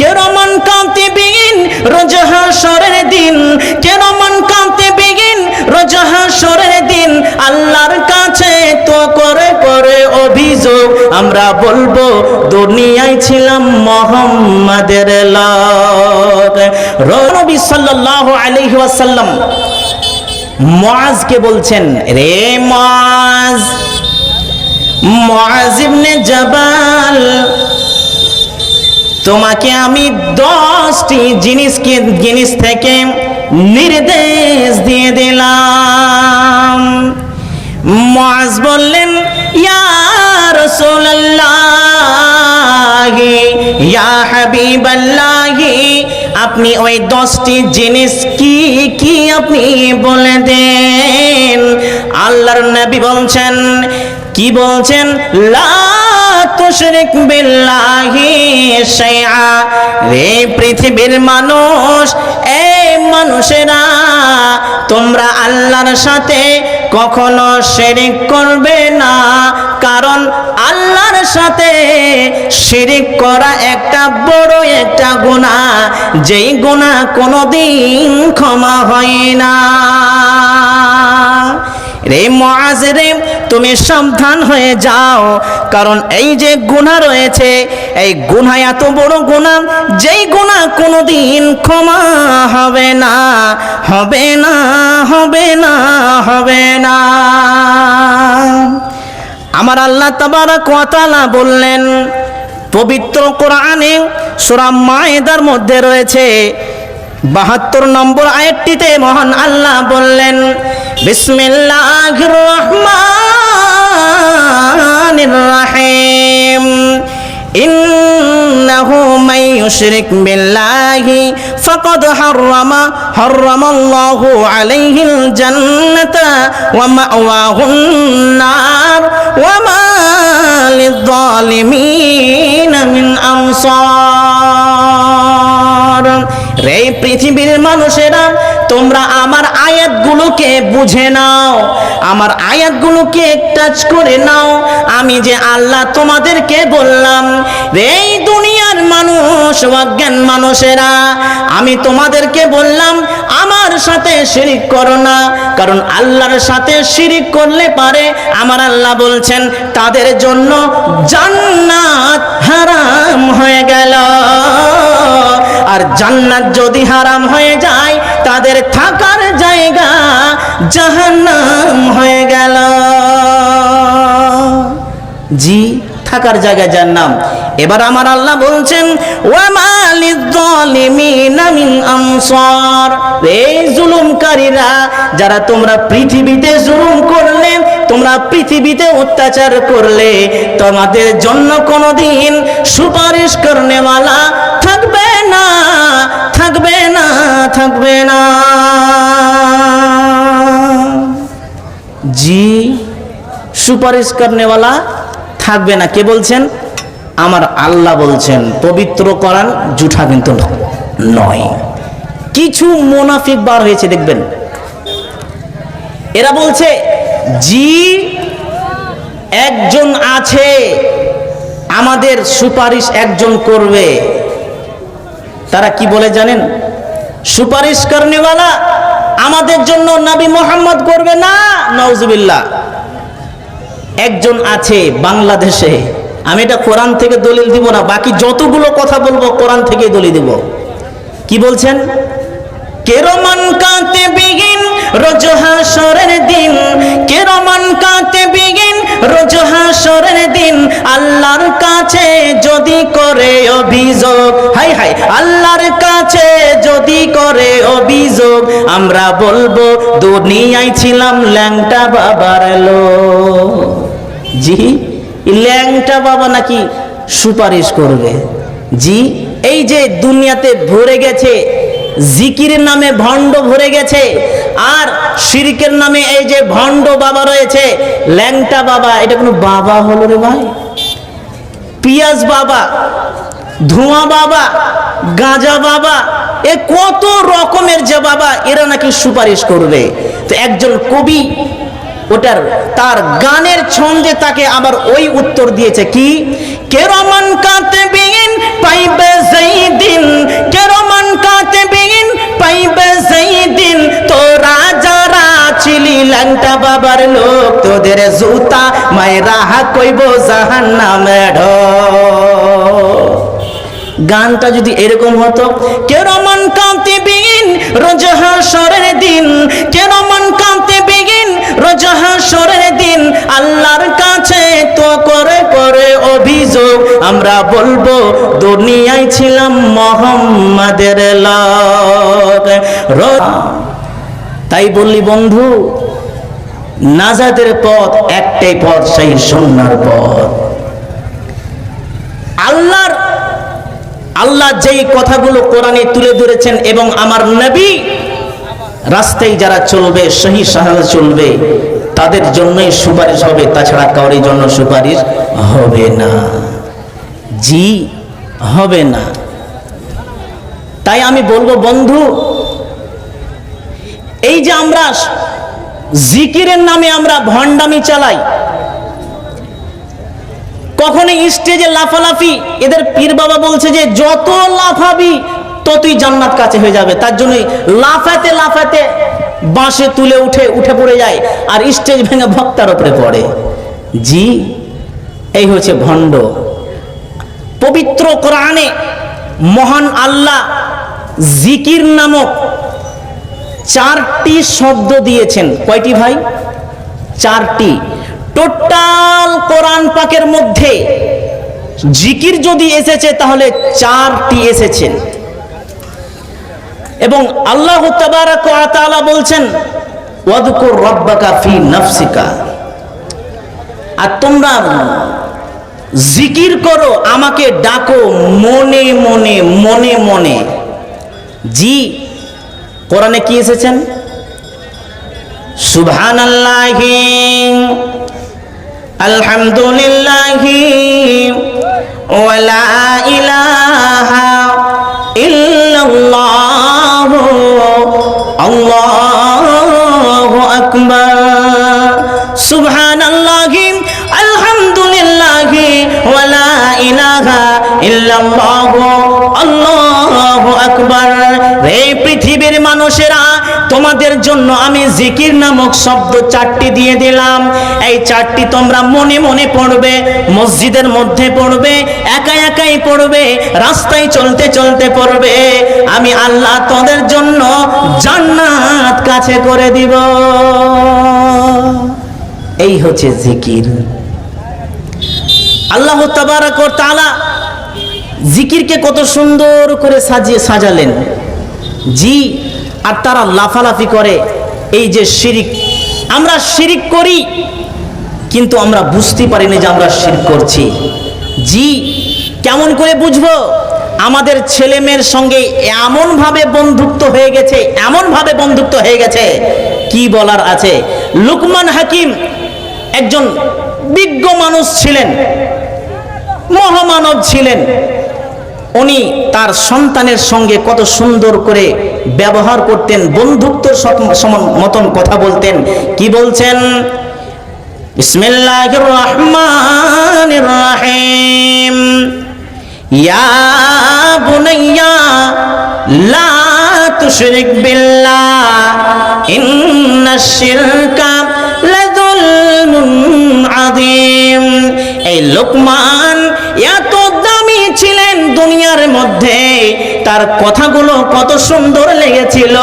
কেরমান কাতিবিন রোজ হাসরের দিন, কেরমান কাতিবিন রোজ হাসরের দিন, আল্লাহর কাছে তো করে করে অভিযোগ। আমরা বলব, দুনিয়ায় ছিলাম মোহাম্মদের লোক নবী সাল্লাল্লাহু আলাইহি ওয়াসাল্লাম মুআজকে বলছেন, রে মুআজ মুআজ ইবনে জাবাল তোমাকে আমি দশটি জিনিসকে জিনিস থেকে নির্দেশ দিয়ে দিলাম। মুআজ বললেন, ইয়া রাসূলুল্লাহ, ইয়া হাবিবাল্লাহ, আপনি ওই দশটি জিনিস কি কি আপনি বলে দেন? আল্লাহর নবী বলছেন, কি বলছেন? লা তুশরিক বিল্লাহি শাইআ। রে পৃথিবীর মানুষ এই মানুষেরা, তোমরা আল্লাহর সাথে কখনো শিরিক করবে না। কারণ আল্লাহর সাথে শিরিক করা একটা বড় একটা গুনাহ। যেই গুনাহ কোনোদিন ক্ষমা হয় না। রে মুআজ রে, তুমি সাবধান হয়ে যাও। কারণ এই যে গুনাহ রয়েছে, এই গুনাহ এত বড় গুনাহ, যেই গুনাহ কোনোদিন ক্ষমা হবে না হবে না হবে না হবে না। আমার আল্লাহ তাবারাক ওয়া তাআলা বললেন, পবিত্র কোরআনে সূরা মায়েদার মধ্যে রয়েছে বাহাত্তর নম্বর আয়াতটিতে মহান আল্লাহ বললেন বিসমিল্লাহির রহমানির রহিম إنه من يشرك بالله فقد حرم حرم الله عليه الجنة ومأواه النار وما للظالمين من أنصار রে পৃথিবীর মানুষেরা, তোমরা আমার আয়াতগুলোকে বুঝে নাও। আমার আয়াতগুলোকে টাচ করে নাও। আমি যে আল্লাহ তোমাদেরকে বললাম, এই দুনিয়ার মানুষ, অজ্ঞান মানুষেরা, আমি তোমাদেরকে বললাম, আমার সাথে শিরিক করো না। কারণ আল্লাহর সাথে শিরিক করলে পারে, আমার আল্লাহ বলছেন, তাদের জন্য জান্নাত হারাম হয়ে গেল। আর জান্নাত যদি হারাম হয়ে যায়, তাদের থাকার জায়গা জাহান্নাম হয়ে গেল। জি, থাকার জায়গা জান্নাম এবার আমার আল্লাহ বলছেন যারা তোমরা পৃথিবীতে জুলুম করলে, তোমরা পৃথিবীতে অত্যাচার করলে, তোমাদের জন্য কোনোদিন সুপারিশ করনেওয়ালা থাকবে থাকবে না থাকবে না। জি, সুপারিশ করনেওয়ালা থাকবে না। কে বলছেন? আমার আল্লাহ বলছেন, পবিত্র করান জুঠা কিন্তু নয়। কিছু মোনাফিক বার হয়েছে, দেখবেন। এরা বলছে, জি, একজন আছে, আমাদের সুপারিশ একজন করবে। তারা কি বলে জানেন? সুপারিশ করনেওয়ালা আমাদের জন্য নবী মোহাম্মদ করবে না? নওজবিল্লা একজন আছে বাংলাদেশে। আমি এটা কোরআন থেকে দলিল দিব না, বাকি যতগুলো কথা বলব কোরআন থেকে দলিল দিব। কি বলছেন? কেরমান কাতে বিগিন রোজ হাসরের দিন। কেরমান কাতে বিগিন রোজ হাসরের দিন। আল্লাহর কাছে যদি করে অভিযোগ, হাই হাই, আল্লাহর কাছে যদি করে অভিযোগ, আমরা বলব, দুনিয়ায় ছিলাম ল্যাংটা বাবার লোক। জি ল্যাংটা বাবা নাকি সুপারিশ করবে। জি, এই যে দুনিয়াতে ভরে গেছে জিকিরের নামে ভণ্ড ভরে গেছে। আর শিরিকের নামে এই যে ভণ্ড বাবা রয়েছে, ল্যাংটা বাবা, এটা কোনো বাবা হলো রে ভাই? পিয়াজ বাবা, ধোঁয়া বাবা, গাঁজা বাবা, এ কত রকমের যে বাবা, এরা নাকি সুপারিশ করবে। তো একজন কবি, ওটার, তার গানের ছন্দে তাকে আবার ওই উত্তর দিয়েছে কি? কেরমান কাতে বিন পাইবে সেই দিন কেরমান কাতে বিন পাইবে সেই দিন তো রাজারা চিলি লঙ্কা বাবার লোক, তোদের জুতা মায়েরা হা কইব জাহান নামে গানটা যদি এরকম হতো, কেরমন কেরমান বিন বিগিন রজহাসরের দিন, কেরমন কেরমান বিন বিগিন রজহাসরের দিন, আল্লাহর কাছে তো কর অভিযোগ আমরা বলব, দুনিয়ায় ছিলাম মোহাম্মদের লোক। তাই বললি বন্ধু, নাজাদের পথ একটাই পথ, সেই সন্ন্যার পথ। আল্লাহর আল্লাহ যেই কথাগুলো কোরআনে তুলে ধরেছেন এবং আমার নবী রাস্তায় যারা চলবে সহি সাহায্য চলবে তাদের জন্যই সুপারিশ হবে, তাছাড়া কাউরির জন্য সুপারিশ হবে না। জি, হবে না। তাই আমি বলব, বন্ধু, এই যে আমরা জিকিরের নামে আমরা ভণ্ডামি চালাই, কখনো স্টেজে লাফালাফি, এদের পীর বাবা বলছে যে, যত লাফাবি, ততই জান্নাত কাছে হয়ে যাবে। তার জন্যই লাফাতে লাফাতে বাঁশে তুলে উঠে উঠে পড়ে যায় আর স্টেজ ভেঙে ভক্তার উপরে পড়ে। জি, এই হচ্ছে ভণ্ড। পবিত্র কোরআনে মহান আল্লাহ জিকির নামক চারটি শব্দ দিয়েছেন। কয়টি ভাই? চারটি। টোটাল কোরআন পাকের মধ্যে জিকির যদি এসেছে, তাহলে চারটি এসেছেন এবং আল্লাহ তাবারাক বলছেন, ওয়াদকুর রাব্বাকা ফি নাফসিকা। আর তোমরা জিকির করো, আমাকে ডাকো মনে মনে মনে মনে। জি, কোরআনে কি এসেছেন? সুবহানাল্লাহি, আলহামদুলিল্লাহি, ওয়ালা পৃথিবীর মানুষেরা, তোমাদের জন্য আমি জিকির নামক শব্দ চারটি দিয়ে দিলাম। এই চারটি তোমরা মনে মনে পড়বে, মসজিদের মধ্যে পড়বে, একা একাই পড়বে, রাস্তায় চলতে চলতে পড়বে। আমি আল্লাহ তোদের জন্য জান্নাত কাছে করে দিব। এই হচ্ছে জিকির। আল্লাহ তাআলা জিকিরকে কত সুন্দর করে সাজিয়ে সাজালেন। জি, আর তারা লাফালাফি করে, এই যে শিরিক। আমরা শিরিক করি, কিন্তু আমরা বুঝতে পারি না যে আমরা শিরিক করছি। জি, কেমন করে বুঝব? আমাদের ছেলে মেয়ের সঙ্গে এমনভাবে বন্ধুত্ব হয়ে গেছে, এমনভাবে বন্ধুত্ব হয়ে গেছে, কি বলার আছে? লুকমান হাকিম একজন বিজ্ঞ মানুষ ছিলেন। মহামানব ছিলেন। উনি তার সন্তানের সঙ্গে কত সুন্দর করে ব্যবহার করতেন, বন্ধুত্ব মতন কথা বলতেন। কি বলছেন? বিসমিল্লাহির রহমানির রহিম। বুনাইয়া, লা তুশরিক বিল্লাহ ইন্নাশ শিরকা লাযুলমুন আযীম। এই দুনিয়ার মধ্যে তার কথাগুলো কত সুন্দর লেগেছিল।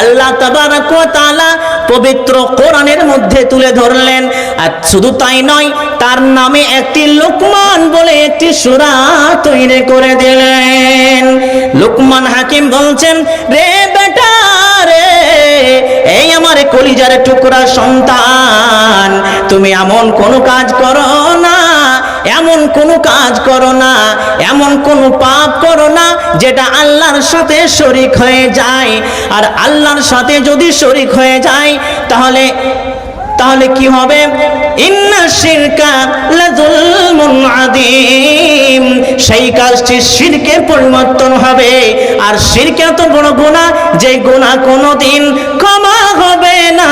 আল্লাহ তাবারাক ওয়া তাআলা পবিত্র কোরআনের মধ্যে তুলে ধরলেন। আর শুধু তাই নয়, তার নামে একটি লোকমান বলে একটি সূরা তৈরি করে দিলেন। লোকমান হাকিম বলছেন, রে বেটা রে, এই আমার কলিজার টুকরা সন্তান, তুমি এমন কোনো কাজ করো না এমন কোনো কাজ করো না, এমন কোনো পাপ করো না, যেটা আল্লাহর সাথে শরিক হয়ে যায়। আর আল্লাহর সাথে যদি শরিক হয়ে যায়, তাহলে তাহলে কি হবে? সেই কাজটি শিরকে পরিবর্তন হবে। আর শিরক এত বড় গুনাহ যে গুনাহ কোনোদিন ক্ষমা হবে না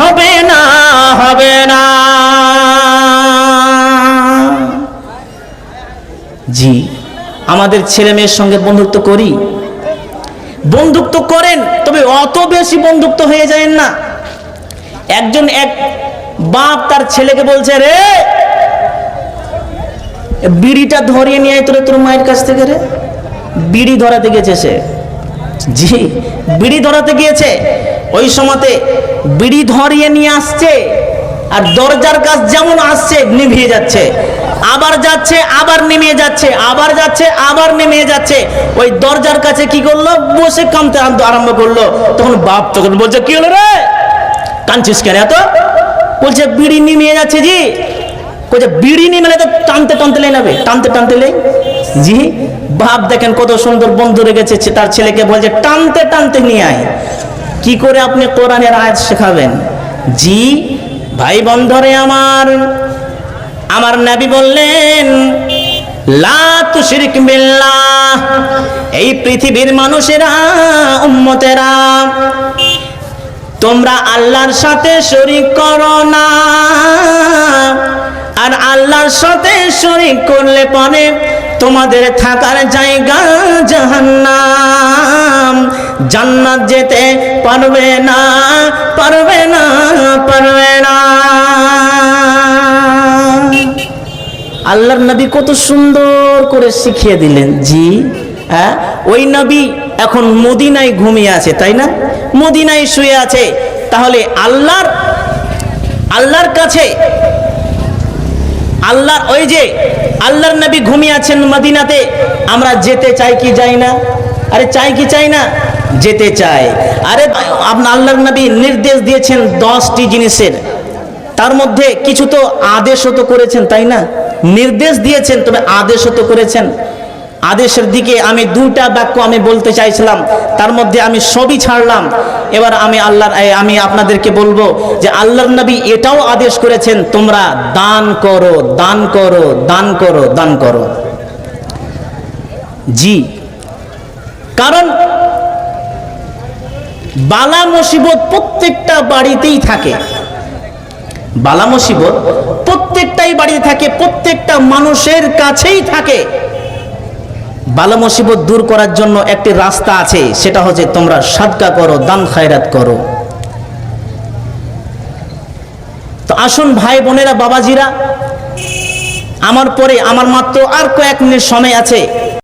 হবে না হবে না। জি, আমাদের ছেলে মেয়ের সঙ্গে বন্ধুত্ব করি। বন্ধুত্ব করেন, তবে অত বেশি বন্ধুত্ব হয়ে যায় না। একজন এক বাপ তার ছেলেকে বলছে, রে, বিড়িটা ধরিয়ে নিয়ে তোরে, তোর মায়ের কাছ থেকে রে। বিড়ি ধরাতে গেছে সে। জি, বিড়ি ধরাতে গিয়েছে। ওই সময়তে বিড়ি ধরিয়ে নিয়ে আসছে, আর দরজার কাজ যেমন আসছে, নিভিয়ে যাচ্ছে। আবার যাচ্ছে, আবার নেমে যাচ্ছে, আবার যাচ্ছে, আবার নেমে যাচ্ছে। ওই দরজার কাছে কি করল? বসে কামতে আরম্ভ- করল। তখন বাপ তখন বলছে, কি হলো রে? কাঁদছিস কেন এত? বলছে, বিড়ি নিমিয়ে যাচ্ছে জি। বলছে, বিড়ি নিয়ে তো টানতে টানতে লেই নেবে টানতে টানতে লেই জি। বাপ দেখেন কত সুন্দর বন্ধু রেখেছে তার ছেলেকে বলছে, টানতে টানতে নিয়ে আয়। কি করে আপনি কোরআনের আয়াত শেখাবেন? জি ভাই বন্ধরে আমার আমার নবী বললেন এই পৃথিবীর মানুষেরা, উম্মতেরা, তোমরা আল্লাহর সাথে শরিক করো না। আর আল্লাহর সাথে শরিক করলে পরে তোমাদের থাকার জায়গা জাহান্নাম। জান্নাত যেতে পারবে না পারবে না পারবে না। আল্লাহর নবী কত সুন্দর করে শিখিয়ে দিলেন। জি হ্যাঁ? ওই নবী এখন মদিনায় ঘুমিয়ে আছে, তাই না? মদিনায় শুয়ে আছে। তাহলে আল্লাহর আল্লাহর কাছে, আল্লাহর, ওই যে আল্লাহর নবী ঘুমিয়ে আছেন মদিনাতে, আমরা যেতে চাই কি যাই না? আরে চাই কি চাই না? যেতে চাই। আরে আপনার আল্লাহর নবী নির্দেশ দিয়েছেন দশটি জিনিসের। তার মধ্যে কিছু তো আদেশও তো করেছেন, তাই না? নির্দেশ দিয়েছেন, তবে আদেশও তো করেছেন। আদেশের দিকে আমি দুটা বাক্য আমি বলতে চাইছিলাম, তার মধ্যে আমি সবই ছাড়লাম। এবার আমি আল্লাহর আমি আপনাদেরকে বলব যে আল্লাহর নবী এটাও আদেশ করেছেন, তোমরা দান করো দান করো দান করো দান করো। জি। কারণ বালা মুসিবত প্রত্যেকটা বাড়িতেই থাকে। বালা মুসিবত প্রত্যেকটাই বাড়িতে থাকে, প্রত্যেকটা মানুষের কাছেই থাকে। বালা মুসিবত দূর করার জন্য একটি রাস্তা আছে, সেটা হচ্ছে তোমরা সাদকা করো, দান খায়রাত করো। তো আসুন ভাই বোনেরা, বাবাজিরা, আমার পরে আমার মাত্র আর কয়েক মিনিট সময় আছে।